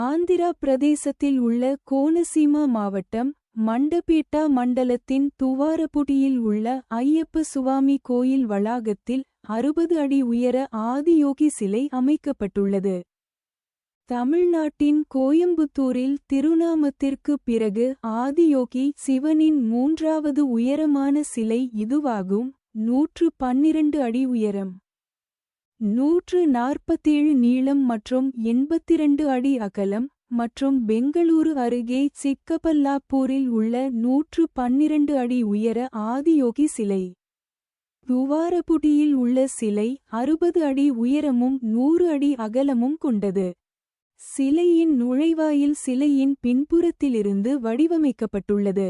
ஆந்திரா பிரதேசத்தில் உள்ள கோனசீமா மாவட்டம் மண்டபேட்டா மண்டலத்தின் துவாரபுடியில் உள்ள ஐயப்ப சுவாமி கோயில் வளாகத்தில் அறுபது அடி உயர ஆதியோகி சிலை அமைக்கப்பட்டுள்ளது. தமிழ்நாட்டின் கோயம்புத்தூரில் திருநாமத்திற்கு பிறகு ஆதியோகி சிவனின் மூன்றாவது உயரமான சிலை இதுவாகும் நூற்று பன்னிரண்டு அடி உயரம். நூற்று நாற்பத்தேழு நீளம் மற்றும் எண்பத்திரண்டு அடி அகலம் மற்றும் பெங்களூரு அருகே சிக்கபல்லாப்பூரில் உள்ள நூற்று பன்னிரண்டு அடி உயர ஆதியோகி சிலை. துவாரபுடியில் உள்ள சிலை அறுபது அடி உயரமும் நூறு அடி அகலமும் கொண்டது. சிலையின் நுழைவாயில் சிலையின் பின்புறத்திலிருந்து வடிவமைக்கப்பட்டுள்ளது.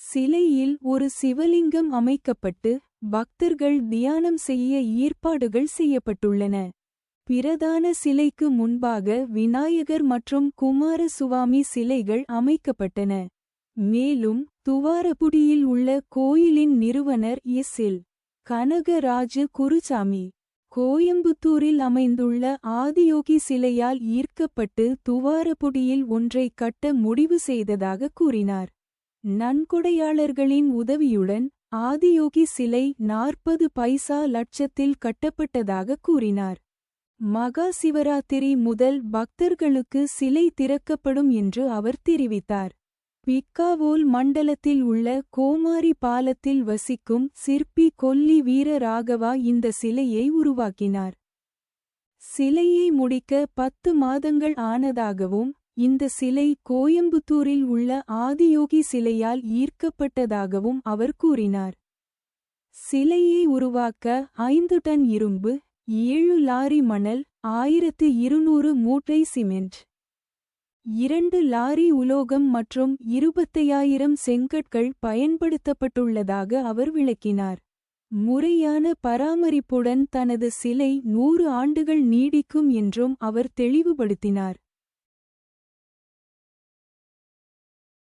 சிலையில் ஒரு சிவலிங்கம் அமைக்கப்பட்டு பக்தர்கள் தியானம் செய்ய ஏற்பாடுகள் செய்யப்பட்டுள்ளன. பிரதான சிலைக்கு முன்பாக விநாயகர் மற்றும் குமாரசுவாமி சிலைகள் அமைக்கப்பட்டன. மேலும் துவாரபுடியில் உள்ள கோயிலின் நிறுவனர் எஸ். எல். கனகராஜு குருசாமி கோயம்புத்தூரில் அமைந்துள்ள ஆதியோகி சிலையால் ஈர்க்கப்பட்டு துவாரபுடியில் ஒன்றை கட்ட முடிவு செய்ததாக கூறினார். நன்கொடையாளர்களின் உதவியுடன் ஆதியோகி சிலை நாற்பது பைசா லட்சத்தில் கட்டப்பட்டதாக கூறினார். மகா சிவராத்திரி முதல் பக்தர்களுக்கு சிலை திறக்கப்படும் என்று அவர் தெரிவித்தார். பிக்காவோல் மண்டலத்தில் உள்ள கோமாரி பாலத்தில் வசிக்கும் சிற்பி கொல்லி வீர ராகவா இந்த சிலையை உருவாக்கினார். சிலையை முடிக்க பத்து மாதங்கள் ஆனதாகவும் இந்த சிலை கோயம்புத்தூரில் உள்ள ஆதியோகி சிலையால் ஈர்க்கப்பட்டதாகவும் அவர் கூறினார். சிலையை உருவாக்க ஐந்து டன் இரும்பு ஏழு லாரி மணல் ஆயிரத்து இருநூறு மூட்டை சிமெண்ட் இரண்டு லாரி உலோகம் மற்றும் இருபத்தையாயிரம் செங்கற்கள் பயன்படுத்தப்பட்டுள்ளதாக அவர் விளக்கினார். முறையான பராமரிப்புடன் தனது சிலை நூறு ஆண்டுகள் நீடிக்கும் என்றும் அவர் தெளிவுபடுத்தினார்.